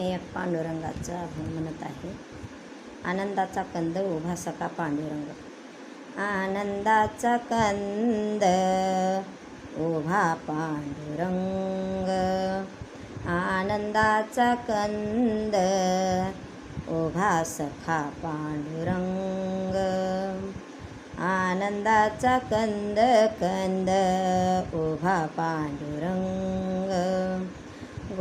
मी एक पांडुरंगाचा म्हणत आहे. आनंदाचा कंद उभा सका पांडुरंग. आनंदाचा कंद उभा पांडुरंग. आनंदाचा कंद उभा सखा पांडुरंग. आनंदाचा कंद कंद उभा पांडुरंग.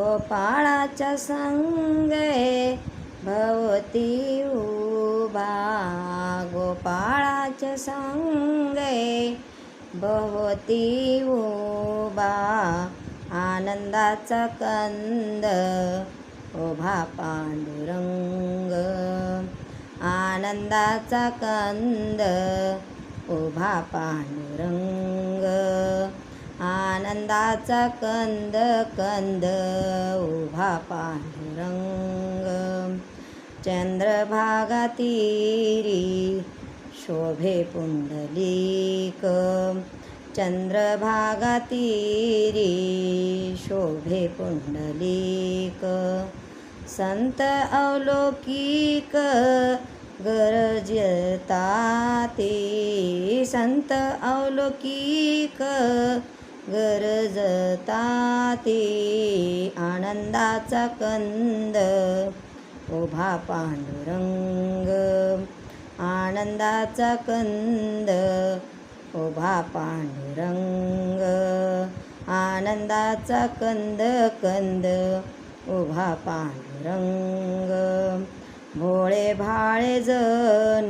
गोपाळाच्या संगे भवती उबा गोपाळाच्या संगे भवती उबा आनंदाचा कंद उभा पांडुरंग. आनंदाचा कंद उभा पांडुरंग. आनंदाचा कंद कंद उभा पांडुरंग. चंद्रभागा तीरी शोभे पुंडलिक. चंद्रभागा तीरी शोभे पुंडलिक. संत अवलोकिक गरजता ते. संत अवलोकिक गरजता ते आनंदाचा कंद. उभा पांडुरंग आनंदाचा कंद. उभा पांडुरंग आनंदाचा कंद कंद. उभा पांडुरंग भोळे भाळे जन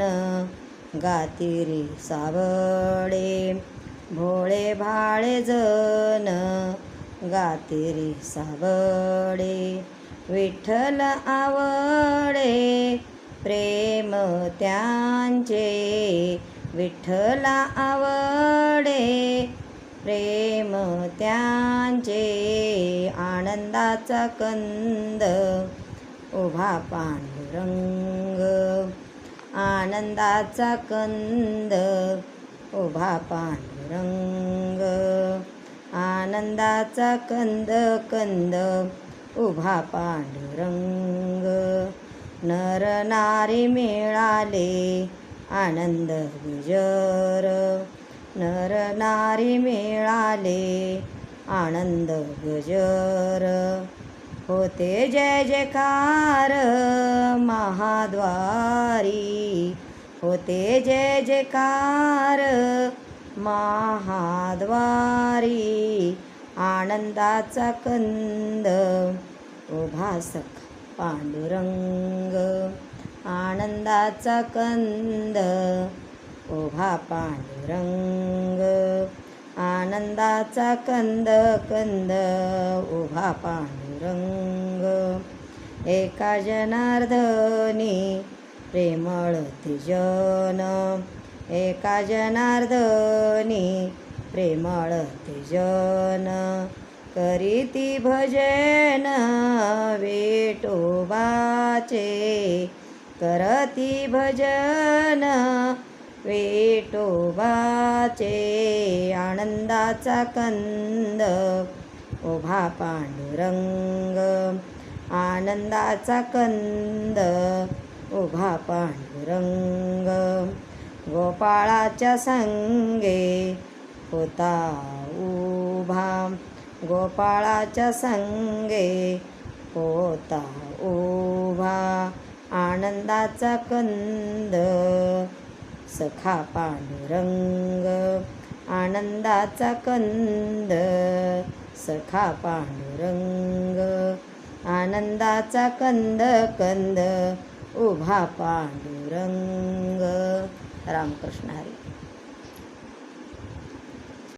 गातिरी सावळे. भोळे भाळे जन गातेरी सावडे. विठ्ठल आवडे प्रेम त्यांचे. विठ्ठला आवडे प्रेम त्यांचे. आनंदाचा कंद उभा पांडुरंग. आनंदाचा कंद उभा पांडुरंग. आनंदाचा कंद कंद. उभा पांडुरंग. नर नारी मिळाले आनंद गुजर. नर नारी मिळाले आनंद गजर. होते जय जयकार महाद्वारी. होते जय जयकार. महाद्वारी आनंदाचा कंद. उभासक पांडुरंग आनंदाचा कंद. उभा पांडुरंग आनंदाचा कंद कंद. उभा पांडुरंग एका जनार्दनी प्रेमळ तिजन एका जनार्दनी प्रेमळ तिजन. करीती भजन वेटोबाचे करती भजन वेटोबाचे आनंदाचा कंद उभा पांडुरंग आनंदाचा कंद उभा पांडुरंग गोपाळाच्या संगे होता उभा. गोपाळाच्या संगे होता उभा. आनंदाचा कंद सखा पांडुरंग. आनंदाचा कंद सखा पांडुरंग. आनंदाचा कंद कंद उभा पांडुरंग. रामकृष्ण हरी.